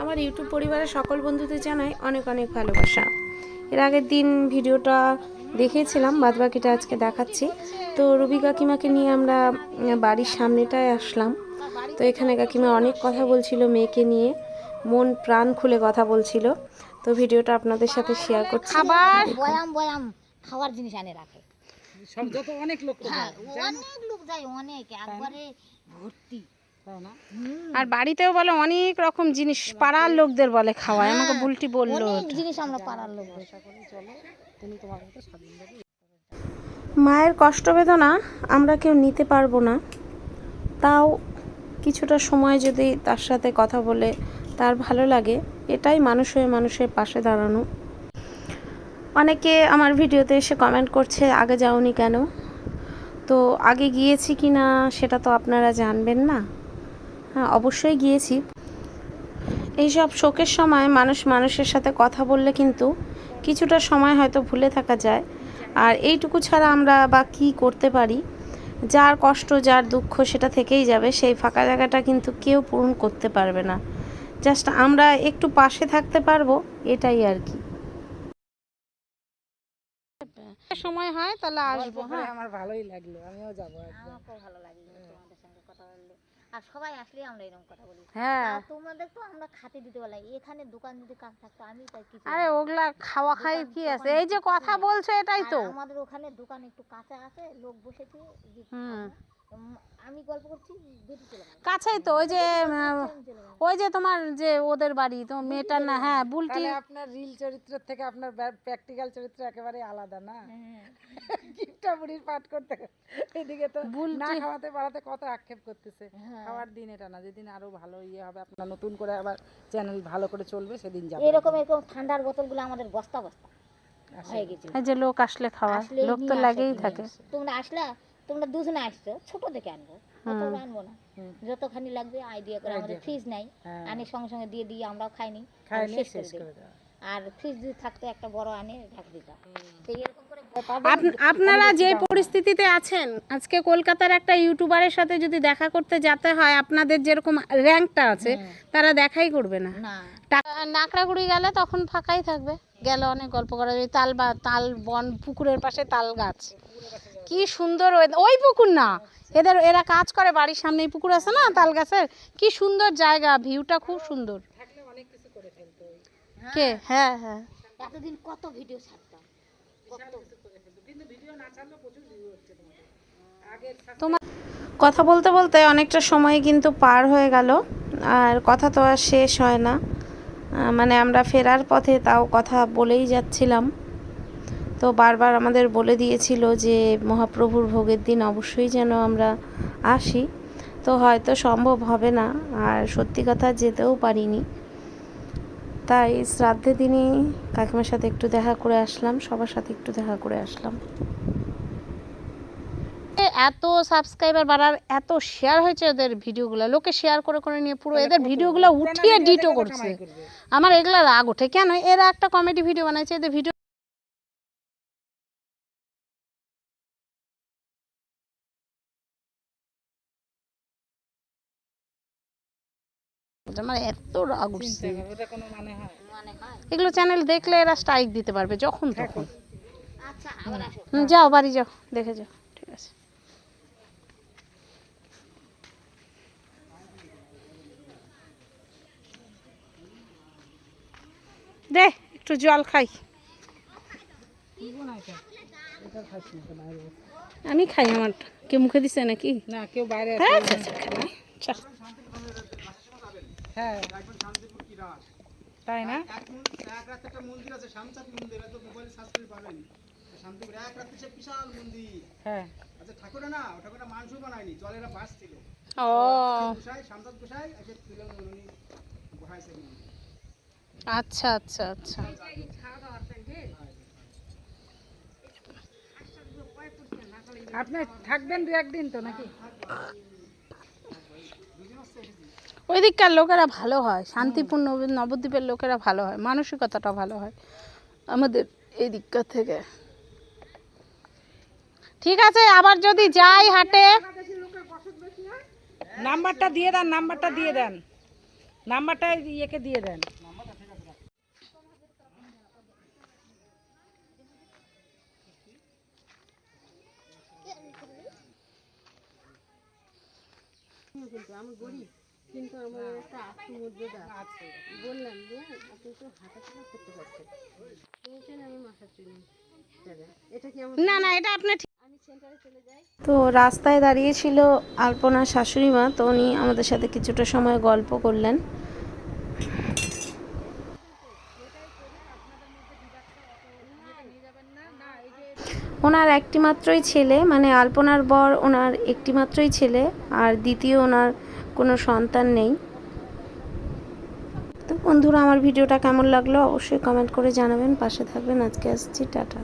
আমার ইউটিউব পরিবারের সকল বন্ধুদের জানাই অনেক অনেক ভালোবাসা। এর আগের দিন ভিডিওটা দেখিয়েছিলাম, বাদবাকিটা আজকে দেখাচ্ছি। তো রবি কাকিমাকে নিয়ে আমরা বাড়ির সামনেটায় আসলাম। তো এখানে কাকিমা অনেক কথা বলছিল মেয়েকে নিয়ে, মন প্রাণ খুলে কথা বলছিল। তো ভিডিওটা আপনাদের সাথে শেয়ার করছি। খাবার খাওয়ার জিনিস আনে রাখে। সব যত অনেক লোক হ্যাঁ, অনেক লোক যায় অনেক একবারে ভর্তি। আর বাড়িতেও বলে অনেক রকম জিনিস পাড়ার লোকদের বলে খাওয়ায় আমাকে বুলটি বলল জিনিস আমরা পাড়ার লোক মায়ের কষ্ট বেদনা আমরা কেউ নিতে পারব না। তাও কিছুটা সময় যদি তার সাথে কথা বলে তার ভালো লাগে এটাই মানুষ হয়ে মানুষের পাশে দাঁড়ানো। অনেকে আমার ভিডিওতে এসে কমেন্ট করছে, আগে যাওনি কেন? তো আগে গিয়েছি কি না, সেটা তো আপনারা জানবেন না। হ্যাঁ অবশ্যই গিয়েছি। এইসব শোকের সময় মানুষ মানুষের সাথে কথা বললে কিন্তু কিছুটা সময় হয়তো ভুলে থাকা যায়। আর এইটুকু ছাড়া আমরা বা কি করতে পারি? যার কষ্ট, যার দুঃখ সেটা থেকেই যাবে, সেই ফাঁকা জায়গাটা কিন্তু কেউ পূরণ করতে পারবে না। জাস্ট আমরা একটু পাশে থাকতে পারব, এটাই আর কি। সময় হয় তাহলে আসব হ্যাঁ। আমার ভালোই লাগল আমিও যাব একদম আমার খুব ভালো লাগল তোমাদের সঙ্গে কথা বললে। আর সবাই আসলে আমরা এরকম কথা বলি। হ্যাঁ। আর তোমাদের তো আমরা খাতে দিতে বলাই এখানে দোকান যদি কাজ থাকতো আমি তাই কিছু আরে ওগুলা খাওয়া খাই কি আছে? এই যে কথা বলছো এটাই আর তো। আমাদের ওখানে দোকান একটু কাঁচা আছে লোক বসেছে হুম। কাছেই তো ওই যে ওই যে তোমার যে ওদের বাড়ি তো মেয়েটার না হ্যাঁ বুলটি। আপনার রিল চরিত্র থেকে আপনার প্র্যাকটিক্যাল চরিত্র একেবারে আলাদা না? হ্যাঁ। গিফটা বুড়ির পাঠ করতে এদিকে তো না খাওয়াতে পারাতে কত আক্ষেপ করতেছে। হ্যাঁ। খাওয়ার দিন এটা না যেদিন আরও ভালো ইয়ে হবে আপনার নতুন করে আবার চ্যানেল ভালো করে চলবে সেদিন যাবে। এরকম এরকম ঠান্ডার বোতলগুলো আমাদের বস্তা বস্তা। হয়ে গেছে। যে লোক আসলে খাওয়া আসলেই লোক তো লাগেই থাকে। তোমরা আসলা তোমরা দুজনে আসছো ছোট দেখে আনব। অত বড় আনব না। যতখানি লাগবে আইডিয়া করে আমাদের ফ্রিজ নাই। হ্যাঁ। আনে সঙ্গে সঙ্গে দিয়ে দিয়ে আমরাও খাইনি আর নিয়ে শেষ করে দিই আর ফ্রিজ যদি থাকতো একটা বড় আনে রেখে দিতাম। তো এরকম করে আপনারা যে পরিস্থিতিতে আছেন আজকে কলকাতার একটা ইউটিউবারের সাথে যদি দেখা করতে যেতে হয় আপনাদের যেরকম র্যাঙ্কটা আছে তারা দেখাই করবে না। নাকড়াগুড়ি গেলে তখন ফাঁকাই থাকবে। গেলে অনেক গল্প করা যায়। তাল বা তাল বন পুকুরের পাশে তাল গাছ। কি সুন্দর ওই- ওই পুকুর না। এদের এরা কাজ করে বাড়ির সামনে পুকুর আছে না তাল গাছের? কি সুন্দর জায়গা ভিউটা খুব সুন্দর। কে? হ্যাঁ হ্যাঁ। এতদিন কত ভিডিও ছাড়তাম। তোমার কথা বলতে বলতে অনেকটা সময় কিন্তু পার হয়ে গেল আর কথা তো আর শেষ হয় না। মানে আমরা ফেরার পথে তাও কথা বলেই যাচ্ছিলাম। তো বারবার আমাদের বলে দিয়েছিল যে মহাপ্রভুর ভোগের দিন অবশ্যই যেন আমরা আসি। তো হয়তো সম্ভব হবে না আর সত্যি কথা যেতেও পারিনি। তাই শ্রাদ্ধের দিনই কাকিমার সাথে একটু দেখা করে আসলাম সবার সাথে একটু দেখা করে আসলাম। এ এত সাবস্ক্রাইবার বাড়ার এত শেয়ার হয়েছে ওদের ভিডিওগুলো লোকে শেয়ার করে করে নিয়ে পুরো এদের ভিডিওগুলো উঠিয়ে ডিটো করছে। আমার এগুলো রাগ ওঠে। কেন? এরা একটা কমেডি ভিডিও বানাইছে এদের ভিডিও আমার এত রাগ উঠছে। এটা কোনো মানে হয়? মানে হয়? এগুলো চ্যানেল দেখলে এরা স্ট্রাইক দিতে পারবে যখন তখন। আচ্ছা আবার আসো। হুম, যাও বাড়ি যাও দেখে যাও ঠিক আছে। দে একটু জল খাই। আমি খাই আমার কেউ মুখে দিছে নাকি? না কেউ বাইরে হ্যাঁ আচ্ছা, আচ্ছা। হ্যাঁ তাই না এক রাতে একটা মন্দির আছে শামচাঁদ মন্দির হয়তো মোবাইলে সার্চ করে পাবেন শান্তিপুর এক রাতে সে বিশাল মন্দির হ্যাঁ আচ্ছা ঠাকুরে না ও ঠাকুরটা বানায়নি জলের বাস ছিল ও গোসাই শামচাঁদ গোসাই এসে তুলে উনি বসাইছে আচ্ছা আচ্ছা আচ্ছা আপনি থাকবেন দু একদিন তো নাকি ওই দিককার লোকেরা ভালো হয় শান্তিপূর্ণ নবদ্বীপের লোকেরা ভালো হয় মানসিকতাটা ভালো হয় আমাদের এই দিককার থেকে। ঠিক আছে আবার যদি যাই হাটে। নাম্বারটা দিয়ে দেন নাম্বারটা দিয়ে দেন। নাম্বারটা ইয়েকে দিয়ে দেন। না না এটা আপনি তো রাস্তায় দাঁড়িয়েছিল আলপনা শাশুড়ি মা তো উনি আমাদের সাথে কিছুটা সময় গল্প করলেন। ওনার একটি মাত্রই ছেলে মানে আলপনার বর ওনার একটি মাত্রই ছেলে আর দ্বিতীয় ওনার কোনো সন্তান নেই। তো বন্ধুরা, আমার ভিডিওটা কেমন লাগল অবশ্যই কমেন্ট করে জানাবেন। পাশে থাকবেন। আজকে আসছি, টাটা।